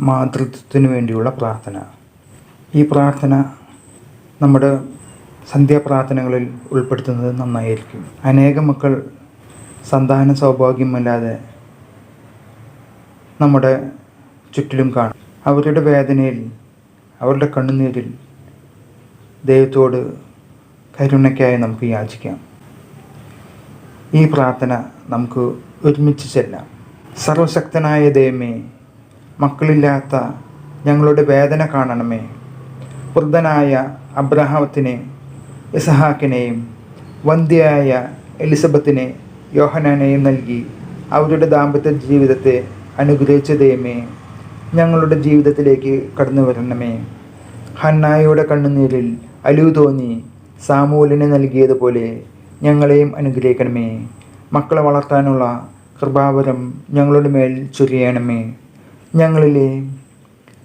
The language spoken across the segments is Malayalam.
മാതൃത്വത്തിന് വേണ്ടിയുള്ള പ്രാർത്ഥന. ഈ പ്രാർത്ഥന നമ്മുടെ സന്ധ്യാപ്രാർത്ഥനകളിൽ ഉൾപ്പെടുത്തുന്നത് നന്നായിരിക്കും. അനേകം മക്കൾ സന്താന സൗഭാഗ്യമല്ലാതെ നമ്മുടെ ചുറ്റിലും കാണും. അവരുടെ വേദനയിൽ അവരുടെ കണ്ണുനീരിൽ ദൈവത്തോട് കരുണയ്ക്കായി നമുക്ക് യാചിക്കാം. ഈ പ്രാർത്ഥന നമുക്ക് ഒരുമിച്ച് ചെല്ലാം. സർവശക്തനായ ദൈവമേ മക്കളില്ലാത്ത ഞങ്ങളുടെ വേദന കാണണമേ. വൃദ്ധനായ അബ്രഹാമത്തിനെ ഇസഹാക്കിനെയും വന്ധ്യയായ എലിസബത്തിനെ യോഹനാനെയും നൽകി അവരുടെ ദാമ്പത്യ ജീവിതത്തെ അനുഗ്രഹിച്ച ദൈവമേ ഞങ്ങളുടെ ജീവിതത്തിലേക്ക് കടന്നു വരണമേ. ഹന്നായയുടെ കണ്ണുനീരിൽ അലിവ് തോന്നി സാമൂലിന് നൽകിയതുപോലെ ഞങ്ങളെയും അനുഗ്രഹിക്കണമേ. മക്കളെ വളർത്താനുള്ള കൃപാവരം ഞങ്ങളുടെ മേൽ ചൊരിയണമേ. ഞങ്ങളിലെ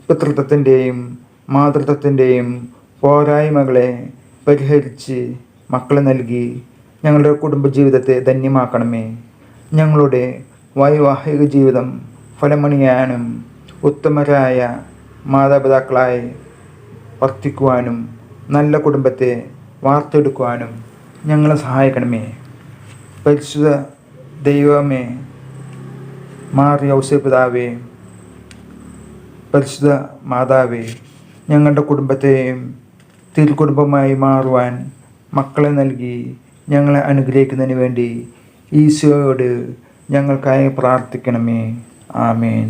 പിതൃത്വത്തിന്റെയും മാതൃത്വത്തിന്റെയും പോരായ്മകളെ പരിഹരിച്ച് മക്കളെ നൽകി ഞങ്ങളുടെ കുടുംബജീവിതത്തെ ധന്യമാക്കണമേ. ഞങ്ങളുടെ വൈവാഹിക ജീവിതം ഫലമണിയാനും ഉത്തമരായ മാതാപിതാക്കളായി വർത്തിക്കുവാനും നല്ല കുടുംബത്തെ വാർത്തെടുക്കുവാനും ഞങ്ങളെ സഹായിക്കണമേ. പരിശുദ്ധ ദൈവമേ മാറിയ ഔസപിതാവേ പരിശുദ്ധ മാതാവേ ഞങ്ങളുടെ കുടുംബത്തെയും തിരുക്കുടുംബമായി മാറുവാൻ മക്കളെ നൽകി ഞങ്ങളെ അനുഗ്രഹിക്കുന്നതിന് വേണ്ടി ഈശോയോട് ഞങ്ങൾക്കായി പ്രാർത്ഥിക്കണമേ. ആമേൻ.